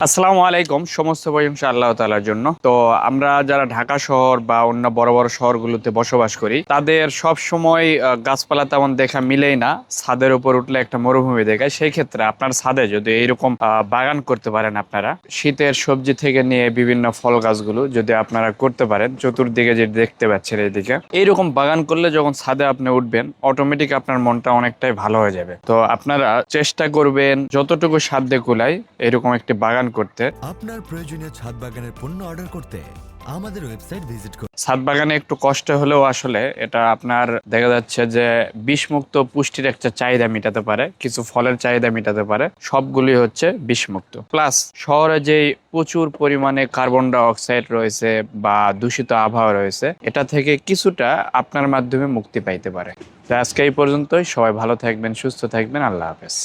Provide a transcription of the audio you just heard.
আসসালামু আলাইকুম। সমস্ত প্রশংসা আল্লাহ তালার জন্য। তো আমরা যারা ঢাকা শহর বা অন্য বড় বড় শহরগুলোতে বসবাস করি, তাদের সব সময় গাছপালা তেমন দেখা মিলেই না। ছাদের উপর উঠলে একটা মরুভূমি দেখায়। সেই ক্ষেত্রে আপনার ছাদে যদি এইরকম বাগান করতে পারেন আপনারা, শীতের সবজি থেকে নিয়ে বিভিন্ন ফল গাছগুলো যদি আপনারা করতে পারেন, চতুর্দিকে যে দেখতে পাচ্ছেন এইদিকে এইরকম বাগান করলে যখন ছাদে আপনি উঠবেন অটোমেটিক আপনার মনটা অনেকটাই ভালো হয়ে যাবে। তো আপনারা চেষ্টা করবেন, যতটুকু সাধ্যে কুলায়, এরকম একটি বাগান করতে। আপনার প্রয়োজনীয় ছাদ বাগানের পণ্য অর্ডার করতে আমাদের ওয়েবসাইট ভিজিট করুন। ছাদ বাগানে একটু কষ্ট হলেও আসলে এটা আপনার দেখা যাচ্ছে যে বিষমুক্ত পুষ্টির একটা চাহিদা মেটাতে পারে কিছু ফলের চাহিদা মেটাতে পারে সবগুলি হচ্ছে বিষমুক্ত। প্লাস শহরে যে প্রচুর পরিমাণে কার্বন ডাই অক্সাইড রয়েছে বা দূষিত আবহাওয়া রয়েছে এটা থেকে কিছুটা আপনার মাধ্যমে মুক্তি পাইতে পারে। আজকে এই পর্যন্তই সবাই ভালো থাকবেন সুস্থ থাকবেন আল্লাহ হাফেজ।